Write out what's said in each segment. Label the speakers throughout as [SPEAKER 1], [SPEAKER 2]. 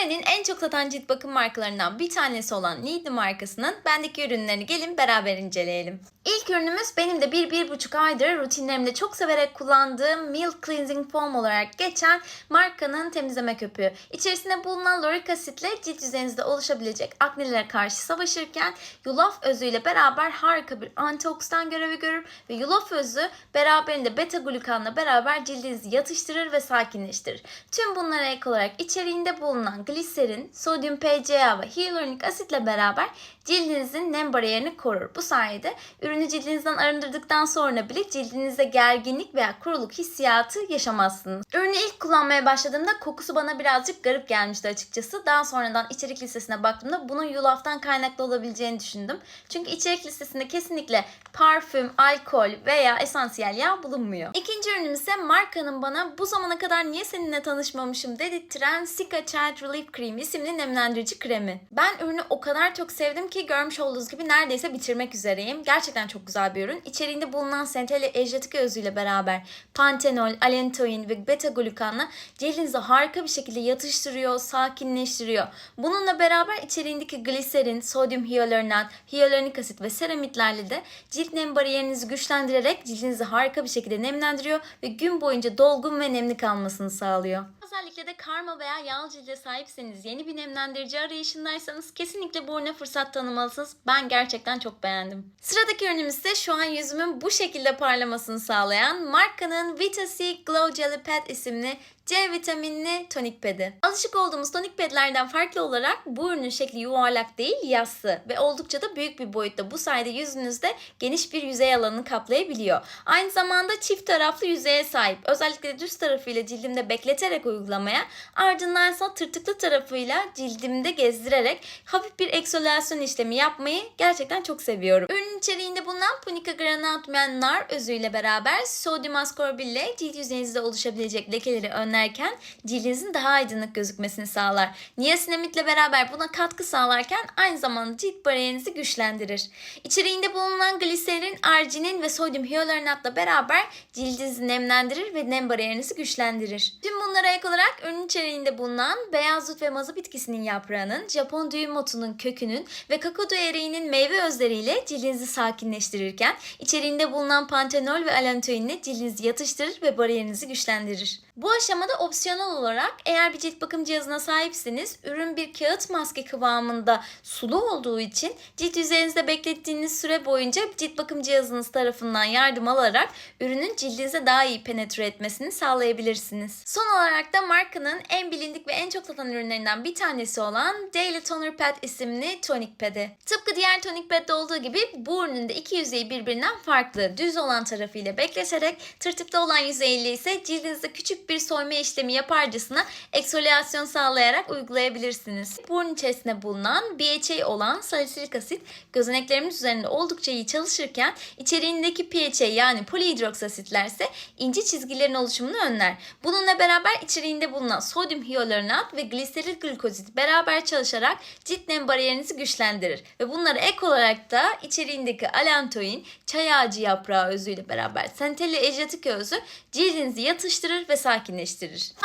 [SPEAKER 1] Kore'nin en çok satan cilt bakım markalarından bir tanesi olan Need markasının bendeki ürünlerini gelin beraber inceleyelim. İlk ürünümüz benim de bir, bir buçuk aydır rutinlerimde çok severek kullandığım Milk Cleansing Foam olarak geçen markanın temizleme köpüğü. İçerisinde bulunan lorik asitle cilt yüzeyinizde oluşabilecek aknelere karşı savaşırken yulaf özüyle beraber harika bir antioksidan görevi görür ve yulaf özü beraberinde beta glukanla beraber cildinizi yatıştırır ve sakinleştirir. Tüm bunlara ek olarak içeriğinde bulunan gliserin, sodyum PCA ve hyaluronik asitle beraber cildinizin nem bariyerini korur. Bu sayede ürünü cildinizden arındırdıktan sonra bile cildinizde gerginlik veya kuruluk hissiyatı yaşamazsınız. Ürünü ilk kullanmaya başladığımda kokusu bana birazcık garip gelmişti açıkçası. Daha sonradan içerik listesine baktığımda bunun yulaftan kaynaklı olabileceğini düşündüm. Çünkü içerik listesinde kesinlikle parfüm, alkol veya esansiyel yağ bulunmuyor. İkinci ürünüm ise markanın bana bu zamana kadar niye seninle tanışmamışım dedirttiren Sika Child Relief Cream isimli nemlendirici kremi. Ben ürünü o kadar çok sevdim ki görmüş olduğunuz gibi neredeyse bitirmek üzereyim. Gerçekten çok güzel bir ürün. İçeriğinde bulunan senteli ejlatik özüyle beraber pantenol, alentoin ve beta glukanla cildinizi harika bir şekilde yatıştırıyor, sakinleştiriyor. Bununla beraber içeriğindeki gliserin, sodyum hyaluronat, hyaluronik asit ve seramitlerle de cilt nem bariyerinizi güçlendirerek cildinizi harika bir şekilde nemlendiriyor ve gün boyunca dolgun ve nemli kalmasını sağlıyor. Özellikle de karma veya yağlı cilde sahipseniz, yeni bir nemlendirici arayışındaysanız kesinlikle bu ürüne fırsat tanımalısınız. Ben gerçekten çok beğendim. Sıradaki ürünümüz ise şu an yüzümün bu şekilde parlamasını sağlayan markanın Vita C Glow Jelly Pad isimli C vitaminli tonik pedi. Alışık olduğumuz tonik pedlerden farklı olarak bu ürünün şekli yuvarlak değil yassı ve oldukça da büyük bir boyutta. Bu sayede yüzünüzde geniş bir yüzey alanını kaplayabiliyor. Aynı zamanda çift taraflı yüzeye sahip. Özellikle düz tarafıyla cildimde bekleterek uygulamaya ardından ise tırtıklı tarafıyla cildimde gezdirerek hafif bir eksolasyon işlemi yapmayı gerçekten çok seviyorum. Ürünün içeriğinde bulunan punica granatum yani nar özüyle beraber sodyum askorbil ile cilt yüzeyinizde oluşabilecek lekeleri önlerken cildinizin daha aydınlık gözükmesini sağlar. Niasinamitle beraber buna katkı sağlarken aynı zamanda cilt bariyerinizi güçlendirir. İçeriğinde bulunan gliserin, arginin ve sodyum hyaluronatla beraber cildinizi nemlendirir ve nem bariyerinizi güçlendirir. Tüm bunlara ek olarak ürün içeriğinde bulunan beyaz dut ve mazı bitkisinin yaprağının, Japon düğüm otunun kökünün ve kakao eriğinin meyve özleriyle cildinizi sakinleştirirken içeriğinde bulunan pantenol ve alantoinle cildinizi yatıştırır ve bariyerinizi güçlendirir. Bu aşamada opsiyonel olarak eğer bir cilt bakım cihazına sahipseniz ürün bir kağıt maske kıvamında sulu olduğu için cilt yüzeyinizde beklettiğiniz süre boyunca cilt bakım cihazınız tarafından yardım alarak ürünün cildinize daha iyi penetre etmesini sağlayabilirsiniz. Son olarak da markanın en bilindik ve en çok satan ürünlerinden bir tanesi olan Daily Toner Pad isimli tonik pad'i. Tıpkı diğer tonik pad'de olduğu gibi bu ürünün de iki yüzeyi birbirinden farklı. Düz olan tarafıyla bekleterek tırtıklı olan yüzeyiyle ise cildinizde küçük bir soyma işlemi yaparcasına eksfoliasyon sağlayarak uygulayabilirsiniz. Bu ürün içerisinde bulunan BHA olan salisilik asit gözeneklerimiz üzerinde oldukça iyi çalışırken içeriğindeki PHA yani polihidroksasitler ise ince çizgilerin oluşumunu önler. Bununla beraber içeriğinde bulunan sodyum hyaluronat ve gliseril glukozit beraber çalışarak cilt nem bariyerinizi güçlendirir. Ve bunlara ek olarak da içeriğindeki alantoin, çay ağacı yaprağı özüyle beraber senteli ejlatik özü cildinizi yatıştırır ve sakinleştirir.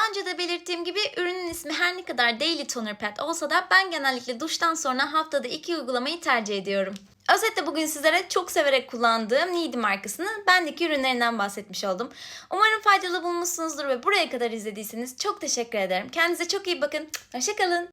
[SPEAKER 1] Önce de belirttiğim gibi ürünün ismi her ne kadar Daily Toner Pad olsa da ben genellikle duştan sonra haftada iki uygulamayı tercih ediyorum. Özetle bugün sizlere çok severek kullandığım Need markasının bendeki ürünlerinden bahsetmiş oldum. Umarım faydalı bulmuşsunuzdur ve buraya kadar izlediyseniz çok teşekkür ederim. Kendinize çok iyi bakın. Hoşçakalın.